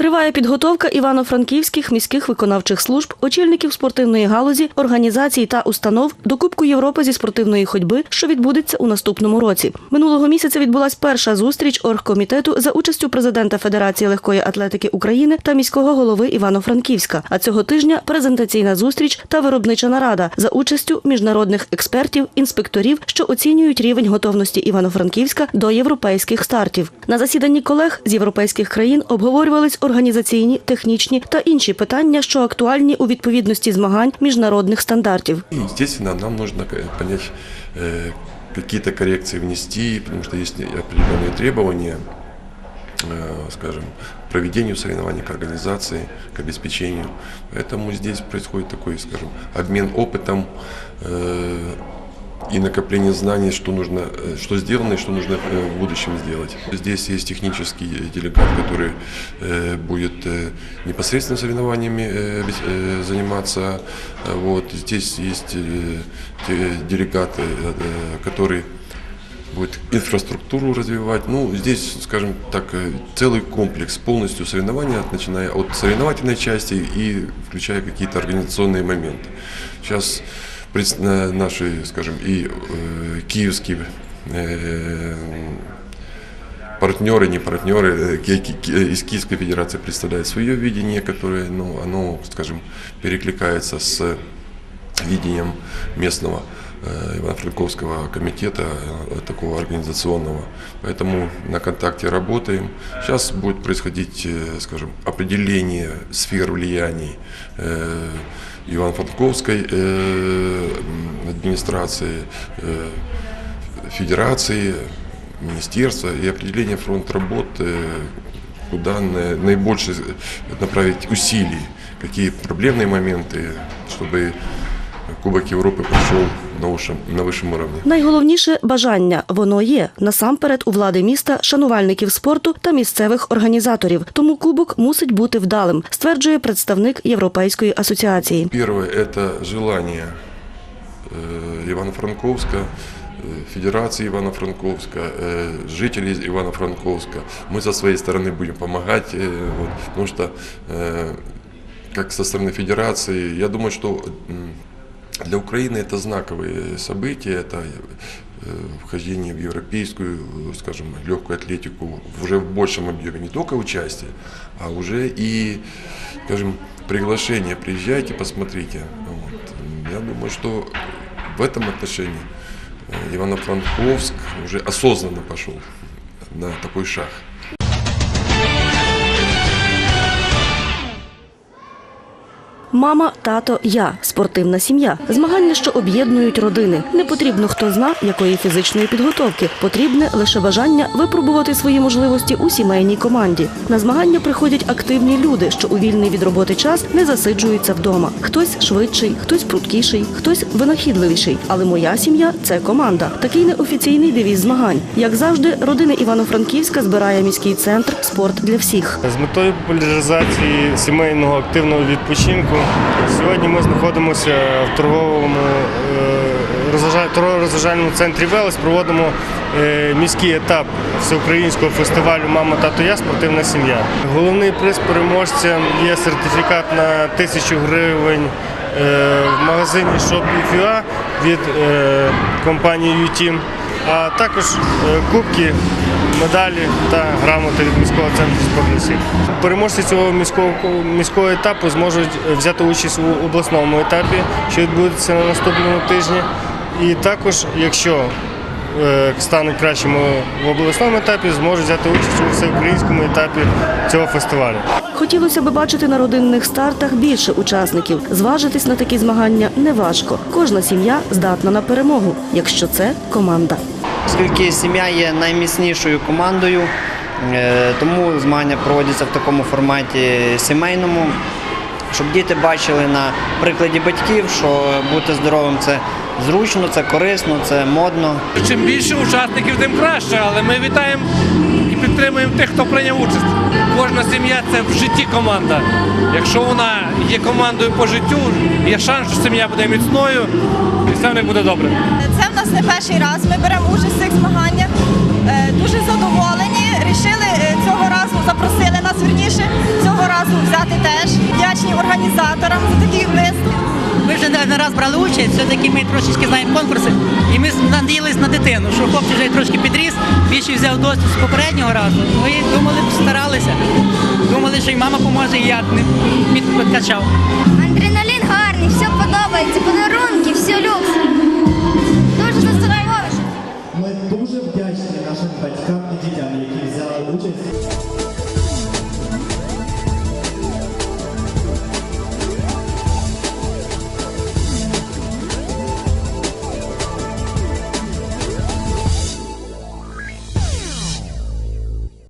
Триває підготовка івано-франківських міських виконавчих служб, очільників спортивної галузі, організацій та установ до Кубку Європи зі спортивної ходьби, що відбудеться у наступному році. Минулого місяця відбулась перша зустріч оргкомітету за участю президента Федерації легкої атлетики України та міського голови Івано-Франківська. А цього тижня презентаційна зустріч та виробнича нарада за участю міжнародних експертів, інспекторів, що оцінюють рівень готовності Івано-Франківська до європейських стартів. На засіданні колег з європейських країн обговорювались організаційні, технічні та інші питання, що актуальні у відповідності змагань міжнародних стандартів. И, естественно, нам нужно э, понять, э, какие-то коррекции внести, потому что есть определенные требования, э, скажем, к проведению соревнований, к организации, к обеспечению. Поэтому здесь происходит такой, скажем, обмен опытом э, и накопление знаний, что нужно, э, что сделано и что нужно э, в будущем сделать. Здесь есть технический делегат, который э, будет э, непосредственно соревнованиями э, э, заниматься. Э, Вот. Здесь есть э, делегат, э, э, который будет инфраструктуру развивать. Ну, здесь, скажем так, э, целый комплекс полностью соревнования, начиная от соревновательной части и включая какие-то организационные моменты. Сейчас наши, скажем, и э, киевские э, партнеры, не партнеры э, ки- из Киевской Федерации представляют свое видение, которое, ну, оно, скажем, перекликается с видением местного. э, Ивано-Франковского комитета, э, такого организационного. Поэтому на контакте работаем. Сейчас будет происходить, э, скажем, определение сфер влияний э, Ивано-Франковской э, м, администрации, э, федерации, министерства и определение фронт работ, э, куда на- наибольше направить усилий, какие проблемные моменты, чтобы Кубок Европы прошел на высшем, на высшем уровне. Найголовніше бажання воно є насамперед у влади міста, шанувальників спорту та місцевих організаторів. Тому кубок мусить бути вдалим, стверджує представник Європейської асоціації. Первое – это желание э, Ивано-Франковска, э, Федерации Ивано-Франковска, э, жителей Ивано-Франковска. Мы со своей стороны будем помогать, э, вот, потому что э, как со стороны Федерации, я думаю, что м, для Украины это знаковые события, это э, вхождение в европейскую, э, скажем, легкую атлетику уже в большем объеме, не только участие, а уже и, скажем, приглашение, приезжайте, посмотрите. Вот. Я думаю, что в этом отношении э, Ивано-Франковск уже осознанно пошел на такой шаг. Мама, тато, я спортивна сім'я. Змагання, що об'єднують родини. Не потрібно хто зна, якої фізичної підготовки. Потрібне лише бажання випробувати свої можливості у сімейній команді. На змагання приходять активні люди, що у вільний від роботи час не засиджуються вдома. Хтось швидший, хтось пруткіший, хтось винахідливіший. Але моя сім'я це команда. Такий неофіційний девіз змагань. Як завжди, родина Івано-Франківська збирає міський центр спорт для всіх. З метою популяризації сімейного активного відпочинку сьогодні ми знаходимося в торговому е, розважа- торгово-розважальному центрі Велес. Проводимо е, міський етап всеукраїнського фестивалю Мама, тато, я спортивна сім'я. Головний приз переможця є сертифікат на тисячу гривень е, в магазині Shop.ua від компанії UTeam, а також кубки медалі та грамоти від міського центру всіх. Переможці цього міського міського етапу зможуть взяти участь у обласному етапі, що відбудеться на наступному тижні. І також, якщо е, стануть кращими в обласному етапі, зможуть взяти участь у всеукраїнському етапі цього фестивалю. Хотілося би бачити на родинних стартах більше учасників. Зважитись на такі змагання неважко. Кожна сім'я здатна на перемогу, якщо це команда. Оскільки сім'я є найміцнішою командою, е, тому змагання проводяться в такому форматі сімейному, щоб діти бачили на прикладі батьків, що бути здоровим це зручно, це корисно, це модно. Чим більше учасників, тим краще, але ми вітаємо і підтримуємо тих, хто прийняв участь. Кожна сім'я це в житті команда. Якщо вона є командою по життю, є шанс, що сім'я буде міцною і все в них буде добре. Це нас не перший раз. Ми беремо участь в цих змаганнях. Е, Дуже задоволені. Рішили е, цього разу запросили нас верніше цього разу взяти теж. Вдячні організаторам за такий виступ. Ми вже не раз брали участь, все-таки ми трошечки знаємо конкурси, і ми надіялись на дитину, що хлопчик вже трошки підріс, більше взяв досвід з попереднього разу. І думали, старалися. Думали, що і мама поможе, і я не підкачав. Адреналін гарний, все подобається, подарунки,